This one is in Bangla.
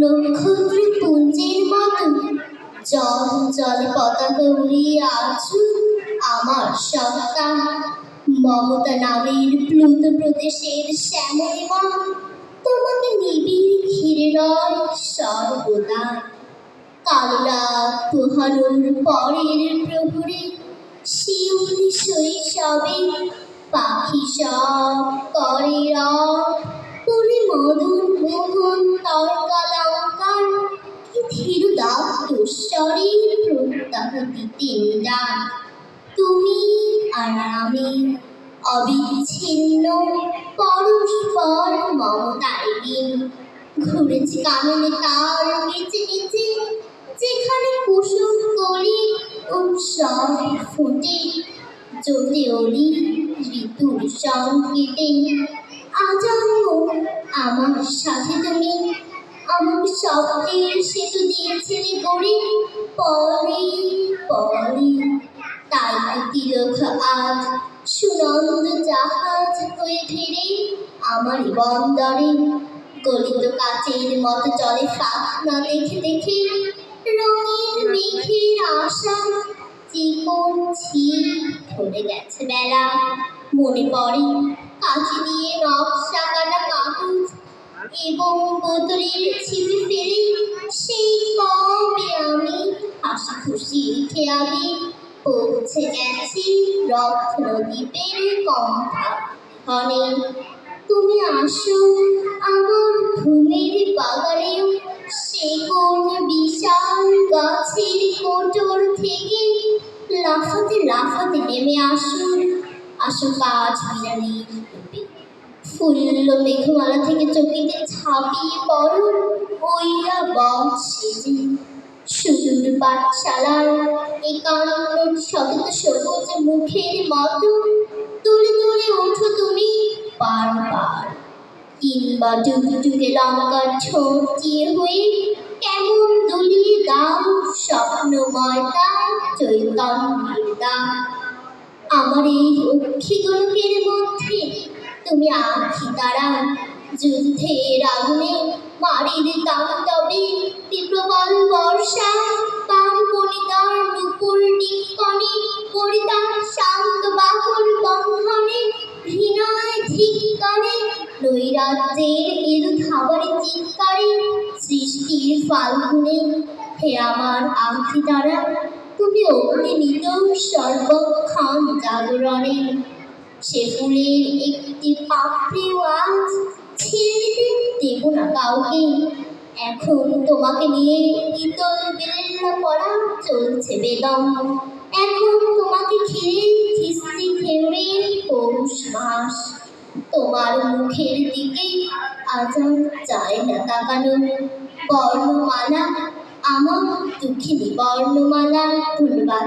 নক্ষত্র পুঞ্জের মতো। জল, জলে পতাকা উড়িয়ে আছো আমার সন্তান মমতা নামের প্লুত প্রদেশের শ্যামলিমা তোমাকে নিবিড় ঘিরে রয় সর্বদা। কালরা পোহানোর পরের প্রহরে শিউলি শৈশবে পাখি সব করে রব দাপ্তস্বরে প্রত্যাহ দিতেন ডাক তুমি আর আমি অবিচ্ছিন্ন পরস্পর মমতার দিন ঘুরেছে কাননে তার নিচে নিচে, যেখানে কুসুম কলি উৎসব ফুটে জোটে অলি ঋতুর সংকেতে। আজন্ম আমার সাথে তুমি আমাকে স্বপ্নের সেতু দিয়েছিলে গড়ে পরে পরে, তাই তিলক আজ সুনন্দ জাহাজ হয়ে ফিরে আমার বন্দরে। গলিত কাচের মতো জলে ফাঁক না দেখে দেখে রঙিন মেঘের আশা চিকন ছিপ ধরে গেছে বেলা। মনে পড়ে কাছে দিয়ে নকশা কাটা এবং বোতলের ছিপে ফেলে সেই কবে আমি হাসি খুশি খেয়ালে। পৌঁছে গেছি রত্নদ্বীপের কণ্ঠা ধনে তুমি আসো আমার ঘুমের বাগানেও সে কোন বিশাল গাছের কোটর থেকে লাফাতে লাফাতে নেমে আসো আসো কাজ বিড়ালির রূপে ফুল্ল মেঘমালা থেকে চকিতে ছাপিয়ে পড়ো ওইরা বক সেজে। সুদূর পাঠশালার একান্ন শত সবুজ মুখের মতো। তুলে তুলে ওঠো তুমি বারবার কিংবা টুকটুকে লঙ্কার ছোট চিয়ে হয়ে কেমন দুলিয়ে দাও স্বপ্নময় তার চৈতন্যের দাম আমার এই অক্ষিগোলকের মধ্যে তুমি আখি তারা যুদ্ধের আগুনে মারির তাণ্ডবে বিপ্লবল বর্ষা তার মণিদার নুপুর নিকণে পরিতার শান্ত বাহুর বন্ধনে ঘৃণায় ধিক্কারে। নৈরাজ্যের এলু খাবারের চিৎকারে সৃষ্টির ফাল্গুনে, হে আমার আখি তারা তুমি অগ্নি নিত সর্বক্ষণ জাগরণে সে ফুলের একটি পাপড়িও আজ ছেড়ে দেব না কাউকে এখন তোমাকে নিয়ে ইতল বেলেল্লা পড়া চলছে বেদম এখন তোমাকে ঘিরে কিস্তি থেমে পৌষ মাস। তোমার মুখের দিকে আজ চায় না তাকানো বর্ণমালা আমার দুঃখিনী বর্ণমালা, ধন্যবাদ।